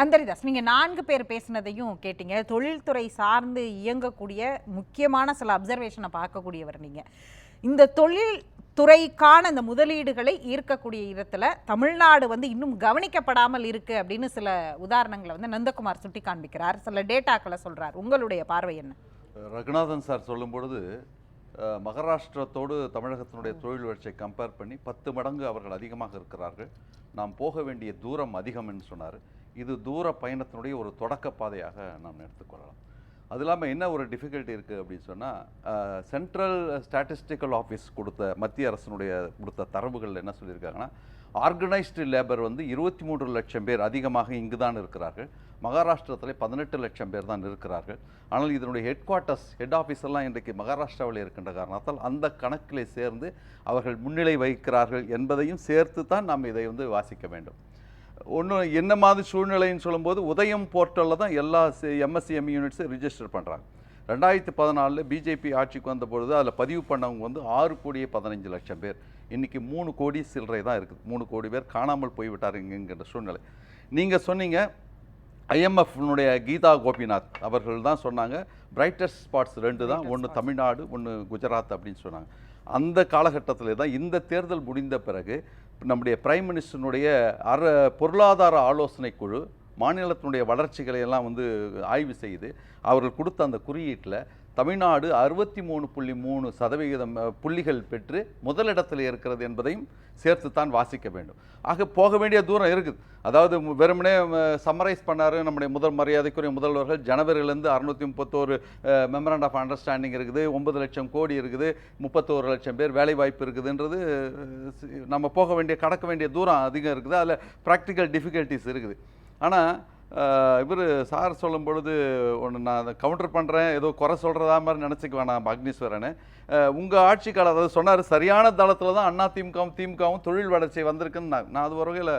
அந்தரிதாஸ் நீங்கள் நான்கு பேர் பேசினதையும் கேட்டீங்க. தொழில்துறை சார்ந்து இயங்கக்கூடிய முக்கியமான சில அப்சர்வேஷனை பார்க்கக்கூடியவர் நீங்கள் இந்த தொழில் துறைக்கான இந்த முதலீடுகளை ஈர்க்கக்கூடிய இடத்துல தமிழ்நாடு வந்து இன்னும் கவனிக்கப்படாமல் இருக்குது அப்படின்னு சில உதாரணங்களை வந்து நந்தகுமார் சுட்டி காண்பிக்கிறார் சில டேட்டாக்களை சொல்கிறார் உங்களுடைய பார்வை என்ன? ரகுநாதன் சார் சொல்லும் பொழுது மகாராஷ்டிரத்தோடு தமிழகத்தினுடைய தொழில் வளர்ச்சியை கம்பேர் பண்ணி பத்து மடங்கு அவர்கள் அதிகமாக இருக்கிறார்கள். நாம் போக வேண்டிய தூரம் அதிகம் என்று சொன்னார். இது தூர பயணத்தினுடைய ஒரு தொடக்க பாதையாக நாம் எடுத்துக்கொள்ளலாம் அது இல்லாமல் என்ன ஒரு டிஃபிகல்ட்டி இருக்குது அப்படின்னு சொன்னால் சென்ட்ரல் ஸ்டாட்டிஸ்டிக்கல் ஆஃபீஸ் கொடுத்த மத்திய அரசினுடைய கொடுத்த தரவுகள் என்ன சொல்லியிருக்காங்கன்னா ஆர்கனைஸ்டு லேபர் வந்து இருபத்தி மூன்று லட்சம் பேர் அதிகமாக இங்கு தான் இருக்கிறார்கள். மகாராஷ்டிரத்தில் பதினெட்டு லட்சம் பேர் தான் இருக்கிறார்கள். ஆனால் இதனுடைய ஹெட் குவார்ட்டர்ஸ் ஹெட் ஆஃபீஸ் எல்லாம் இன்றைக்கு மகாராஷ்டிராவில் இருக்கின்ற காரணத்தால் அந்த கணக்கிலே சேர்ந்து அவர்கள் முன்னிலை வகிக்கிறார்கள் என்பதையும் சேர்த்து தான் நாம் இதை வந்து வாசிக்க வேண்டும். ஒன்று என்ன மாதிரி சூழ்நிலைன்னு சொல்லும்போது உதயம் போர்ட்டலில் தான் எல்லா எம்எஸ்சிஎம் யூனிட்ஸும் ரிஜிஸ்டர் பண்ணுறாங்க ரெண்டாயிரத்தி பதினாலில் பிஜேபி ஆட்சிக்கு வந்த பொழுது அதில் பதிவு பண்ணவங்க வந்து ஆறு கோடியே பதினஞ்சு லட்சம் பேர். இன்றைக்கி மூணு கோடி சில்லறை தான் இருக்குது. மூணு கோடி பேர் காணாமல் போய்விட்டாருங்கிற சூழ்நிலை. நீங்கள் சொன்னீங்க ஐஎம்எஃப்னுடைய கீதா கோபிநாத் அவர்கள் தான் சொன்னாங்க. பிரைட்டஸ்ட் ஸ்பாட்ஸ் ரெண்டு தான் ஒன்று தமிழ்நாடு ஒன்று குஜராத் அப்படின்னு சொன்னாங்க. அந்த காலகட்டத்தில் தான் இந்த தேர்தல் முடிந்த பிறகு நம்முடைய பிரைம் மினிஸ்டருடைய அற பொருளாதார ஆலோசனை குழு மாநிலத்தினுடைய வளர்ச்சிகளை எல்லாம் வந்து ஆய்வு செய்து அவர்கள் கொடுத்த அந்த குறியீட்டில் தமிழ்நாடு அறுபத்தி மூணு புள்ளி மூணு சதவிகிதம் புள்ளிகள் பெற்று முதலிடத்தில் இருக்கிறது என்பதையும் சேர்த்துத்தான் வாசிக்க வேண்டும். ஆக போக வேண்டிய தூரம் இருக்குது. அதாவது வெறுமனே சம்மரைஸ் பண்ணாரு நம்முடைய முதல் மரியாதைக்குரிய முதல்வர்கள். ஜனவரியிலேருந்து அறுநூத்தி முப்பத்தோரு மெமரண்ட் ஆஃப் அண்டர்ஸ்டாண்டிங் இருக்குது. ஒன்பது லட்சம் கோடி இருக்குது. முப்பத்தோரு லட்சம் பேர் வேலைவாய்ப்பு இருக்குதுன்றது நம்ம போக வேண்டிய கடக்க வேண்டிய தூரம் அதிகம் இருக்குது. அதில் ப்ராக்டிக்கல் டிஃபிகல்ட்டிஸ் இருக்குது. ஆனால் இவர் சார் சொல்லும் பொழுது ஒன்று நான் அதை கவுண்டர் பண்ணுறேன் ஏதோ குறை சொல்கிறதா மாதிரி நினச்சிக்க வேணாம் அக்னீஸ்வரனு உங்கள் ஆட்சி காலம் அதாவது சொன்னார் சரியான தளத்தில் தான் அண்ணா திமுகவும் திமுகவும் தொழில் வளர்ச்சி வந்திருக்குன்னு நான் நான் அது ஒரு வகையில்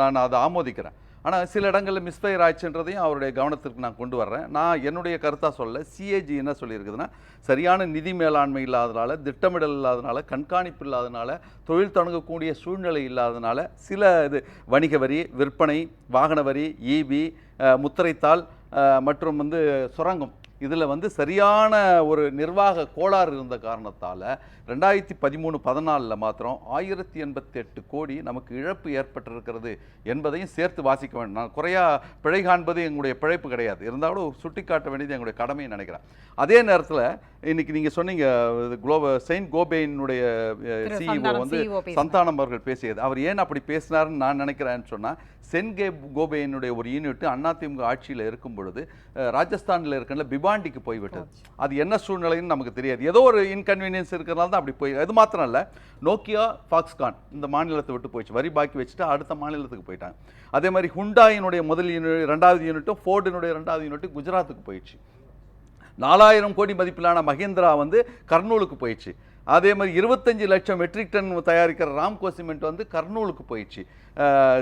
நான் அதை ஆமோதிக்கிறேன். ஆனால் சில இடங்களில் மிஸ்ஃபயர் ஆச்சுன்றதையும் அவருடைய கவனத்திற்கு நான் கொண்டு வர்றேன். நான் என்னுடைய கருத்தாக சொல்ல சிஏஜி என்ன சொல்லியிருக்குதுன்னா சரியான நிதி மேலாண்மை இல்லாதனால திட்டமிடல் இல்லாதனால கண்காணிப்பு இல்லாதனால தொழில் தொடங்கக்கூடிய சூழ்நிலை இல்லாதனால சில இது வணிக வரி விற்பனை வாகன வரி ஈபி முத்திரைத்தாள் மற்றும் வந்து சுரங்கம் இதில் வந்து சரியான ஒரு நிர்வாக கோளாறு இருந்த காரணத்தால் ரெண்டாயிரத்தி பதிமூணு பதினாலில் மாத்திரம் ஆயிரத்தி எண்பத்தி எட்டு கோடி நமக்கு இழப்பு ஏற்பட்டிருக்கிறது என்பதையும் சேர்த்து வாசிக்க வேண்டும். நான் குறையா பிழை காண்பது எங்களுடைய பிழைப்பு கிடையாது. இருந்தாலும் ஒரு சுட்டிக்காட்ட வேண்டியது எங்களுடைய கடமையை நினைக்கிறேன். அதே நேரத்தில் இன்னைக்கு நீங்கள் சொன்னீங்க குளோப செயின்ட் கோபேனுடைய சிஇஓ வந்து. சந்தானம் அவர்கள் பேசியது. அவர் ஏன் அப்படி பேசினாருன்னு நான் நினைக்கிறேன்னு சொன்னால் சென்கே கோபேனுடைய ஒரு யூனிட் அதிமுக ஆட்சியில் இருக்கும் பொழுது ராஜஸ்தானில் இருக்கின்ற பிபாண்டிக்கு போய்விட்டது. அது என்ன சூழ்நிலைன்னு நமக்கு தெரியாது. ஏதோ ஒரு இன்கன்வீனியன்ஸ் இருக்கிறனால தான் அப்படி போய் அது மாத்திரம் இல்லை. நோக்கியா ஃபாக்ஸ்கான் இந்த மாநிலத்தை விட்டு போயிடுச்சு. வரி பாக்கி வச்சுட்டு அடுத்த மாநிலத்துக்கு போயிட்டாங்க. அதே மாதிரி ஹுண்டாயினுடைய முதல் யூனிட் ரெண்டாவது யூனிட்டும் ஃபோர்டினுடைய ரெண்டாவது யூனிட்டும் குஜராத்துக்கு போயிடுச்சு. நாலாயிரம் கோடி மதிப்பிலான மஹிந்திரா வந்து கர்னூலுக்கு போயிடுச்சு. அதே மாதிரி இருபத்தஞ்சு லட்சம் மெட்ரிக் டன் தயாரிக்கிற ராம்கோ சிமெண்ட் வந்து கர்னூலுக்கு போயிடுச்சு.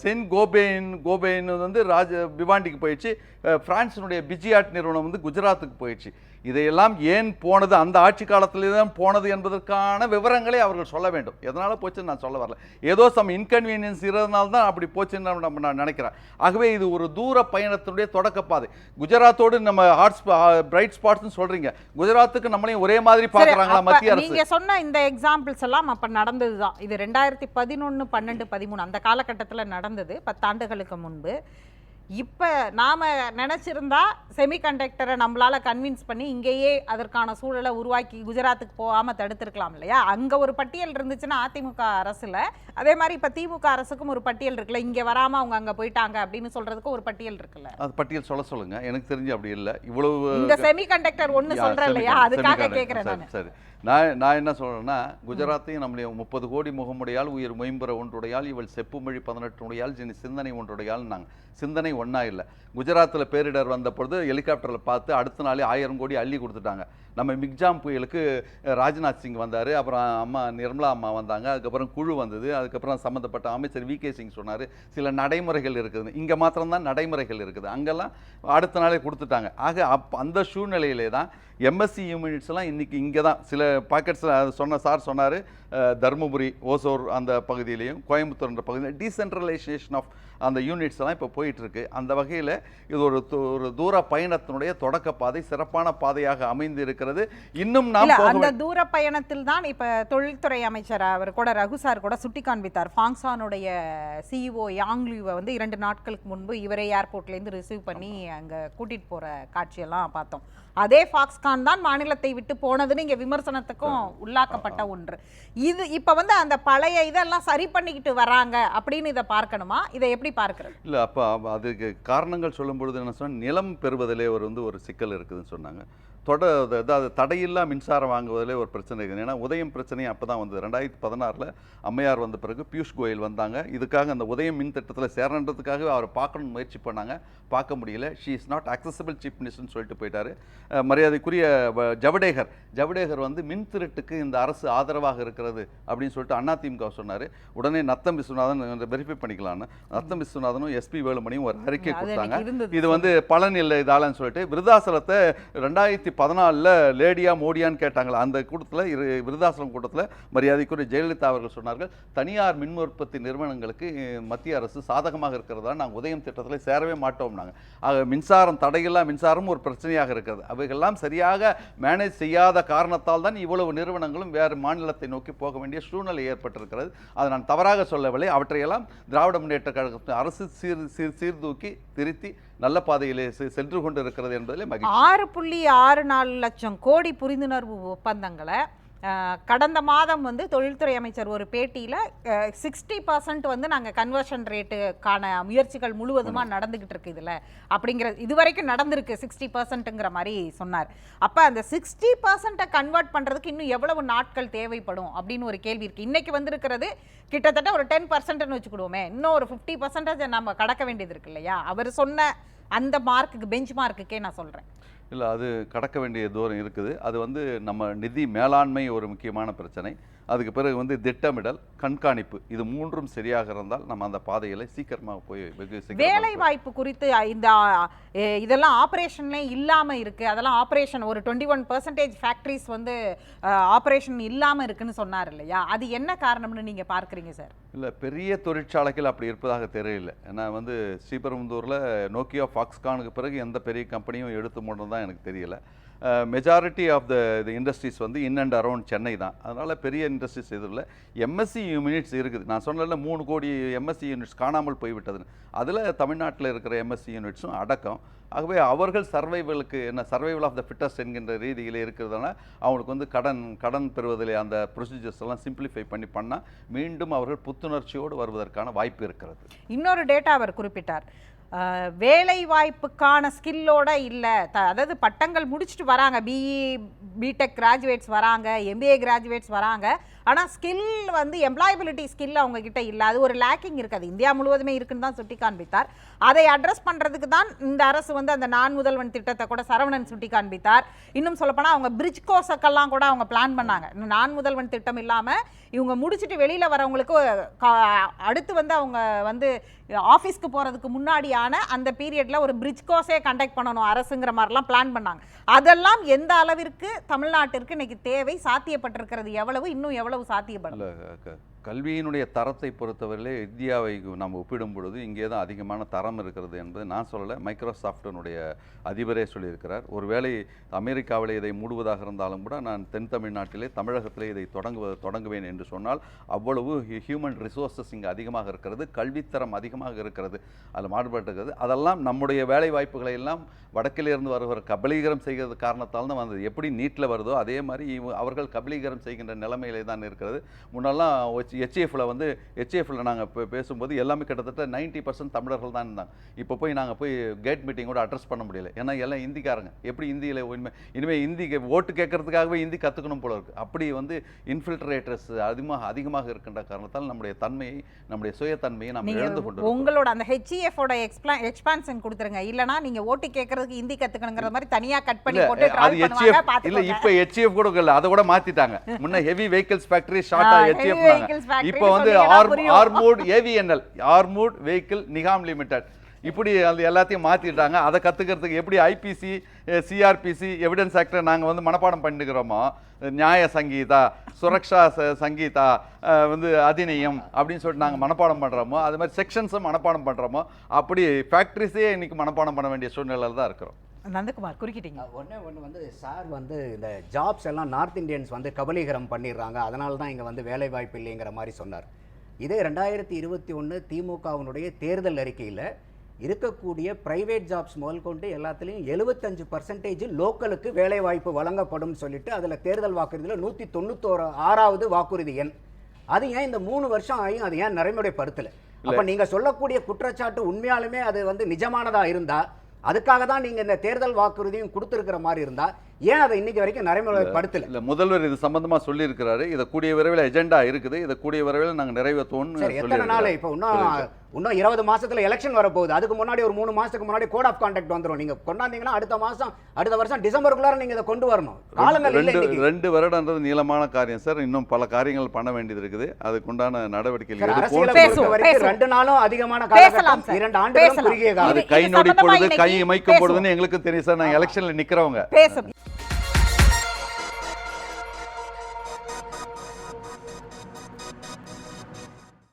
சென் கோபேன் கோபேன் வந்து ராஜ பிவாண்டிக்கு போயிடுச்சு. அஹ், பிரான்சினுடைய பிஜியாட் நிறுவனம் வந்து குஜராத்துக்கு போயிடுச்சு. இதையெல்லாம் ஏன் போனது? அந்த ஆட்சி காலத்திலே தான் போனது என்பதற்கான விவரங்களை அவர்கள் சொல்ல வேண்டும். எதனால் போச்சுன்னு நான் சொல்ல வரல. ஏதோ சம் இன்கன்வீனியன்ஸ் இருந்தனால தான் அப்படி போச்சுன்னு நம்ம நான் நினைக்கிறேன். ஆகவே இது ஒரு தூர பயணத்தினுடைய தொடக்கப்பாதை குஜராத்தோடு நம்ம ஹாட் பிரைட் ஸ்பாட்ஸ்னு சொல்றீங்க. குஜராத்துக்கு நம்மளையும் ஒரே மாதிரி பார்க்கறாங்களா மத்திய அரசு? நீங்க சொன்ன இந்த எக்ஸாம்பிள்ஸ் எல்லாம் அப்ப நடந்ததுதான். இது ரெண்டாயிரத்தி பதினொன்னு பன்னெண்டு பதிமூணு அந்த காலகட்டத்தில் நடந்தது பத்தாண்டுகளுக்கு முன்பு. இப்ப நாம நினைச்சிருந்தா செமிகண்டக்டரை நம்மளால கன்வின்ஸ் பண்ணி இங்கேயே அதற்கான சூழலை உருவாக்கி குஜராத்துக்கு போகாம தடுத்திருக்கலாம் இல்லையா? அங்க ஒரு பட்டியல் இருந்துச்சுன்னா அதிமுக அரசுல. அதே மாதிரி இப்ப திமுக அரசுக்கும் ஒரு பட்டியல் இருக்குல்ல இங்க வராம அவங்க அங்க போயிட்டாங்க அப்படின்னு சொல்றதுக்கு ஒரு பட்டியல் இருக்குல்ல? அது பட்டியல் சொல்ல சொல்லுங்க. எனக்கு தெரிஞ்சு அப்படி இல்லை. இவ்வளவு இந்த செமிகண்டக்டர் ஒண்ணு யா, சொல்றேன் இல்லையா? அதுக்காக சரி, நான். சரி. நான் நான் என்ன சொல்றேன்னா குஜராத்தையும் நம்முடைய முப்பது கோடி முகமுடையால் உயிர் மொயம்புற ஒன்றுடையால் இவள் செப்புமொழி பதினெட்டு உடையால் ஜினி சிந்தனை ஒன்றுடையால் நாங்கள் சிந்தனை ஒன்றா இல்லை. குஜராத்தில் பேரிடர் வந்த பொழுது ஹெலிகாப்டரில் பார்த்து அடுத்த நாளே ஆயிரம் கோடி அள்ளி கொடுத்துட்டாங்க. நம்ம மிக்ஜாம் புயலுக்கு ராஜ்நாத் சிங் வந்தார் அப்புறம் அம்மா நிர்மலா அம்மா வந்தாங்க அதுக்கப்புறம் குழு வந்தது அதுக்கப்புறம் சம்மந்தப்பட்ட அமைச்சர் வி கே சிங் சொன்னார் சில நடைமுறைகள் இருக்குது. இங்கே மாத்திரம்தான் நடைமுறைகள் இருக்குது. அங்கெல்லாம் அடுத்த நாளே கொடுத்துட்டாங்க. ஆக அப் அந்த சூழ்நிலையிலே தான் எம்எஸ்சி யூனிட்ஸ்லாம் இன்றைக்கி இங்கே தான் சில பாக்கெட்ஸில் சொன்ன சார் சொன்னார் தருமபுரி ஓசூர் அந்த பகுதியிலையும் கோயம்புத்தூர்ன்ற பகுதியில் டீசென்ட்ரலைசேஷன் ஆஃப் அந்த யூனிட்ஸ் எல்லாம் இப்போ போயிட்டுருக்கு அந்த வகையில் இது ஒரு ஒரு தூர பயணத்தினுடைய தொடக்க பாதை சிறப்பான பாதையாக அமைந்து இருக்கிறது இன்னும் நாம் அந்த தூர பயணத்தில் தான் இப்ப தொழில்துறை அமைச்சர் அவர் கூட ரகு சார் கூட சுட்டி காண்பித்தார் ஃபாங்ஸானுடைய சிஇஓ யாங்லியூவை வந்து இரண்டு நாட்களுக்கு முன்பு இவரே ஏர்போர்ட்ல இருந்து ரிசீவ் பண்ணி அங்க கூட்டிட்டு போற காட்சியெல்லாம் பார்த்தோம். அதே ஃபாக்ஸ்கான் தான் மாநிலத்தை விட்டு போனதுன்னு இங்க விமர்சனத்துக்கும் உள்ளாக்கப்பட்ட ஒன்று. இது இப்ப வந்து அந்த பழைய இதெல்லாம் சரி பண்ணிக்கிட்டு வராங்க அப்படின்னு இதை பார்க்கணுமா? இதை எப்படி பார்க்கிறது? இல்லை அப்போ அதுக்கு காரணங்கள் சொல்லும் பொழுது என்ன சொன்னால் நிலம் பெறுவதிலே ஒரு வந்து ஒரு சிக்கல் இருக்குதுன்னு சொன்னாங்க. தொட அது- அதாவது தடையில்லா மின்சாரம் வாங்குவதிலே ஒரு பிரச்சனை இருக்குது. ஏன்னா உதயம் பிரச்சனையும் அப்போ தான் வந்தது. ரெண்டாயிரத்தி பதினாறில் அம்மையார் வந்த பிறகு பியூஷ் கோயல் வந்தாங்க. இதுக்காக அந்த உதயம் மின் திட்டத்தில் சேரன்றதுக்காக அவரை பார்க்கணும்னு முயற்சி பண்ணாங்க. பார்க்க முடியல. She is not accessible chief மினிஸ்டர்னு சொல்லிட்டு போயிட்டாரு. மரியாதைக்குரிய ஜவடேகர். ஜவடேகர் வந்து மின் திருட்டுக்கு இந்த அரசு ஆதரவாக இருக்கிறது அப்படின்னு சொல்லிட்டு அதிமுக சொன்னார். உடனே நத்தம் விஸ்வநாதன் வெரிஃபை பண்ணிக்கலாம்னு நத்தம் விஸ்வநாதனும் எஸ்பி வேலுமணியும் ஒரு அறிக்கை கொடுத்தாங்க. இது வந்து பலன் இல்லை இதாலன்னு சொல்லிட்டு விருதாசலத்தை ரெண்டாயிரத்தி பதினாலில் லேடியா மோடியான்னு கேட்டாங்களா? அந்த கூட்டத்தில் இரு விருதாசலம் கூட்டத்தில் மரியாதைக்குரிய ஜெயலலிதா அவர்கள் சொன்னார்கள் தனியார் மின் உற்பத்தி நிறுவனங்களுக்கு மத்திய அரசு சாதகமாக இருக்கிறதா? நாங்கள் உதயம் திட்டத்தில் சேரவே மாட்டோம்னாங்க ஆக மின்சாரம் தடையில்லா மின்சாரம் ஒரு பிரச்சனையாக இருக்கிறது. அவைகள்லாம் சரியாக மேனேஜ் செய்யாத காரணத்தால் தான் இவ்வளவு நிறுவனங்களும் வேறு மாநிலத்தை நோக்கி போக வேண்டிய சூழ்நிலை ஏற்பட்டிருக்கிறது. அதை நான் தவறாக சொல்லவில்லை. அவற்றையெல்லாம் திராவிட முன்னேற்ற கழகத்தின் அரசு சீர் சீர் சீர்தூக்கி திருத்தி நல்ல பாதையிலே சென்று கொண்டு இருக்கிறது என்பதிலே மகிழ்ச்சி. ஆறு புள்ளி ஆறு நாலு லட்சம் கோடி புரிந்துணர்வு ஒப்பந்தங்களை கடந்த மாதம் வந்து தொழில்துறை அமைச்சர் ஒரு பேட்டியில் சிக்ஸ்டி பர்சன்ட் வந்து நாங்கள் கன்வர்ஷன் ரேட்டுக்கான முயற்சிகள் முழுவதுமாக நடந்துகிட்டு இருக்கு இதில். அப்படிங்கிற இதுவரைக்கும் நடந்திருக்கு சிக்ஸ்டி பர்சன்ட்டுங்கிற மாதிரி சொன்னார். அப்போ அந்த சிக்ஸ்டி பர்சன்ட்டை கன்வெர்ட் பண்ணுறதுக்கு இன்னும் எவ்வளவு நாட்கள் தேவைப்படும் அப்படின்னு ஒரு கேள்வி இருக்குது இன்னைக்கு வந்திருக்கிறது கிட்டத்தட்ட ஒரு டென் பர்சன்ட்னு வச்சுக்கிடுவோமே. இன்னும் ஒரு ஃபிஃப்டி பர்சன்டேஜ் நம்ம கடக்க வேண்டியது இருக்கு இல்லையா? அவர் சொன்ன அந்த மார்க்குக்கு பெஞ்ச் மார்க்குக்கே நான் சொல்கிறேன் இல்லை அது கடக்க வேண்டிய தூரம் இருக்குது. அது வந்து நம்ம நிதி மேலாண்மை ஒரு முக்கியமான பிரச்சனை. அதுக்கு பிறகு வந்து திட்டமிடல் கண்காணிப்பு இது மூன்றும் சரியாக இருந்தால் நம்ம அந்த பாதையில சீக்கிரமாக போய் வெகு வேலை வாய்ப்பு குறித்து இந்த இதெல்லாம் ஆப்ரேஷன்லே இல்லாம இருக்கு. அதெல்லாம் ஆப்ரேஷன் ஒரு டுவெண்ட்டி ஒன் பர்சன்டேஜ் ஃபேக்ட்ரிஸ் வந்து ஆப்ரேஷன் இல்லாம இருக்குன்னு சொன்னார் இல்லையா? அது என்ன காரணம்னு நீங்க பார்க்கறீங்க? சார்? இல்லை பெரிய தொழிற்சாலைகள் அப்படி இருப்பதாக தெரியல. ஏன்னா வந்து ஸ்ரீபெரும்புதூரில் நோக்கியா ஃபாக்ஸ்கானுக்கு பிறகு எந்த பெரிய கம்பெனியும் எடுத்து மூடணும் தான் எனக்கு தெரியல. மெஜாரிட்டி ஆஃப் த இது இண்டஸ்ட்ரீஸ் வந்து இன் அண்ட் அரௌண்ட் சென்னை தான். அதனால் பெரிய இண்டஸ்ட்ரீஸ் எதுவும் இல்லை. எம்எஸ்சி யூனிட்ஸ் இருக்குது. நான் சொன்னல மூணு கோடி எம்எஸ்சி யூனிட்ஸ் காணாமல் போய்விட்டதுன்னு. அதில் தமிழ்நாட்டில் இருக்கிற எம்எஸ்சி யூனிட்ஸும் அடக்கம். ஆகவே அவர்கள் சர்வைவலுக்கு என்ன சர்வைவல் ஆஃப் த ஃபிட்டஸ்ட் என்கின்ற ரீதியில் இருக்கிறதுனால அவங்களுக்கு வந்து கடன் கடன் பெறுவதில் அந்த ப்ரொசீஜர்ஸ் எல்லாம் சிம்பிளிஃபை பண்ணி பண்ணால் மீண்டும் அவர்கள் புத்துணர்ச்சியோடு வருவதற்கான வாய்ப்பு இருக்கிறது. இன்னொரு டேட்டா அவர் குறிப்பிட்டார். வேலை வாய்ப்புக்கான ஸ்கில்லோட இல்லை. த அதாவது பட்டங்கள் முடிச்சுட்டு வராங்க. பிஇ பிடெக் கிராஜுவேட்ஸ் வராங்க. எம்பிஏ கிராஜுவேட்ஸ் வராங்க. ஆனால் ஸ்கில் வந்து எம்ப்ளாயபிலிட்டி ஸ்கில் அவங்கக்கிட்ட இல்லை. அது ஒரு லேக்கிங் இருக்குது. இந்தியா முழுவதுமே இருக்குன்னு தான் சுட்டி காண்பித்தார் அதை அட்ரஸ் பண்ணுறதுக்கு தான் இந்த அரசு வந்து அந்த நான் முதல்வன் திட்டத்தை கூட சரவணன் சுட்டி காண்பித்தார் இன்னும் சொல்லப்போனால் அவங்க பிரிட்ஜ் கோசக்கெல்லாம் கூட அவங்க பிளான் பண்ணாங்க. இன்னும் நான் முதல்வன் திட்டம் இல்லாமல் இவங்க முடிச்சுட்டு வெளியில் வரவங்களுக்கு கா- அடுத்து வந்து அவங்க வந்து ஆஃபீஸ்க்கு போகிறதுக்கு முன்னாடியான அந்த பீரியடில் ஒரு பிரிட்ஜ் கோர்ஸே கண்டக்ட் பண்ணணும். அரசுங்கிற மாதிரிலாம் பிளான் பண்ணாங்க. அதெல்லாம் எந்த அளவிற்கு தமிழ்நாட்டிற்கு இன்னைக்கு தேவை சாத்தியப்பட்டிருக்கிறது எவ்வளவு இன்னும் எவ்வளவு சாத்தியப்படும் இல்லை க- கல்வியினுடைய தரத்தை பொறுத்தவரையிலே இந்தியாவை நம்ம ஒப்பிடும் பொழுது இங்கே தான் அதிகமான தரம் இருக்கிறது என்பது நான் சொல்லலை. மைக்ரோசாஃப்டினுடைய அதிபரே சொல்லியிருக்கிறார். ஒருவேளை அமெரிக்காவிலே இதை மூடுவதாக இருந்தாலும் கூட நான் தென் தமிழ்நாட்டிலே தமிழகத்திலே இதை தொடங்குவ தொடங்குவேன் என்று சொன்னால் அவ்வளவு ஹியூமன் ரிசோர்ஸஸ் இங்கே அதிகமாக இருக்கிறது கல்வித்தரம் அதிகமாக இருக்கிறது. அதில் மாறுபட்டிருக்கிறது அதெல்லாம் நம்முடைய வேலை வாய்ப்புகளை எல்லாம் வடக்கிலிருந்து வருகிற கபலீகரம் செய்கிறது காரணத்தால் தான் வந்தது. எப்படி நீட்டில் வருதோ அதே மாதிரி அவர்கள் கபலீகரம் செய்கின்ற நிலைமையிலே தான் இருக்கிறது. முன்னெல்லாம் ஹெச்ஏஎஃப்ல வந்து ஹெச்ஏஎஃப்ல நாங்கள் பேசும்போது எல்லாமே கிட்டத்தட்ட 90% பர்சன்ட் தமிழர்கள் தான் இருந்தாங்க. இப்போ போய் நாங்கள் போய் கேட் மீட்டிங் கூட அட்ரஸ் பண்ண முடியல. ஏன்னா எல்லாம் இந்திக்காரங்க. எப்படி இந்தியில் உண்மை இனிமேல் இந்தி கே- ஓட்டு கேட்கறதுக்காகவே இந்தி கற்றுக்கணும் போல இருக்கு. அப்படி வந்து இன்ஃபில்ட்ரேட்டர்ஸ் அதிகமாக அதிகமாக இருக்கின்ற காரணத்தால் நம்முடைய தன்மையை நம்முடைய சுயத்தன்மையை நாம் நீங்க இழந்து கொண்டு உங்களோட அந்த ஹெச்இஎஃப் ஓட எக்ஸ்பிளா எக்ஸ்பான்ஷன் கொடுத்துருங்க. இல்லனா நீங்க ஓட்டு கேட்கறதுக்கு ஹிந்தி கத்துக்கணுங்கிற மாதிரி தனியா கட் பண்ணி போட்டு அது ஹெச்எஃப் இல்ல இப்ப ஹெச்எஃப் கூட இல்ல அதை கூட மாத்திட்டாங்க. முன்ன ஹெவி வெஹிக்கிள்ஸ் ஃபேக்டரி ஷார்ட்டா ஆ, இப்போ வந்து. Armoured AVNL armoured vehicle Nigam limited இப்படி அது எல்லாத்தையும் மாற்றிட்டாங்க அதை கற்றுக்கிறதுக்கு எப்படி ஐபிசி சிஆர்பிசி எவிடன்ஸ் ஆக்டை நாங்கள் வந்து மனப்பாடம் பண்ணிக்கிறோமோ? நியாய சங்கீதா சுரக்ஷா சங்கீதா வந்து அதிநியம் அப்படின்னு சொல்லிட்டு நாங்கள் மனப்பாடம் பண்ணுறோமோ அது மாதிரி செக்ஷன்ஸும் மனப்பாடம் பண்ணுறோமோ அப்படி ஃபேக்ட்ரிஸே இன்னைக்கு மனப்பாடம் பண்ண வேண்டிய சூழ்நிலையில் தான் இருக்கிறோம். நந்தகுமார் குறுக்கிட்டீங்க. ஒன்றே ஒன்று வந்து சார் வந்து இந்த ஜாப்ஸ் எல்லாம் நார்த் இந்தியன்ஸ் வந்து கபலீகரம் பண்ணிடுறாங்க. அதனால தான் இங்கே வந்து வேலை வாய்ப்பு இல்லைங்கிற மாதிரி சொன்னார். இதே ரெண்டாயிரத்தி இருபத்தி ஒன்று திமுகவினுடைய தேர்தல் அறிக்கையில் இருக்கக்கூடிய பிரைவேட் ஜாப்ஸ் முதல் கொண்டு எல்லாத்துலேயும் எழுபத்தஞ்சு பர்சன்டேஜ் லோக்கலுக்கு வேலை வாய்ப்பு வழங்கப்படும் சொல்லிட்டு அதில் தேர்தல் வாக்குறுதியில் நூற்றி தொண்ணூத்தோரு ஆறாவது வாக்குறுதி எண். அது ஏன் இந்த மூணு வருஷம் ஆகியும் அது ஏன் நடைமுறைப்படுத்தலை? அப்ப நீங்க சொல்லக்கூடிய குற்றச்சாட்டு உண்மையாலுமே அது வந்து நிஜமானதா இருந்தா அதுக்காக தான் நீங்க இந்த தேர்தல் வாக்குறுதியும் கொடுத்திருக்கிற மாதிரி இருந்தா ஏன் அதை இன்னைக்கு வரைக்கும் நடைமுறைப்படுத்தல இல்ல முதல்வர் இது சம்பந்தமா சொல்லியிருக்கிறாரு. இதை கூடிய விரைவில் எஜெண்டா இருக்குது. இதை கூடிய விரைவில் நாங்கள் நிறைவேற்றுவோம்னு எத்தனை நாள். இப்போ இன்னும் இன்னும் இருபது மாசத்துல எலெக்ஷன் வரப்போகுது. அதுக்கு முன்னாடி ஒரு மூணு மாசத்துக்கு முன்னாடி கோட் ஆஃப் கான்டாக்ட் வந்துரும். நீங்க கொண்டாந்தீங்கன்னா அடுத்த மாசம் அடுத்த வருஷம் டிசம்பருக்குள்ளார நீங்க இதை கொண்டு வரணும். காலங்கள் இல்லை ரெண்டு ரெண்டு வருடன்றது நீளமான காரியம் சார். இன்னும் பல காரியங்கள் பண்ண வேண்டியது இருக்குது. அதுக்குண்டான நடவடிக்கைகள். ரெண்டு நாளும் அதிகமான சார். இரண்டு பேசலாம். குறுகிய காலம். கை நொடி பொழுது கை இமைக்கும். பொழுதுன்னு எங்களுக்கு தெரியும் சார். நாங்கள் எலெக்ஷன்ல நிக்கிறவங்க.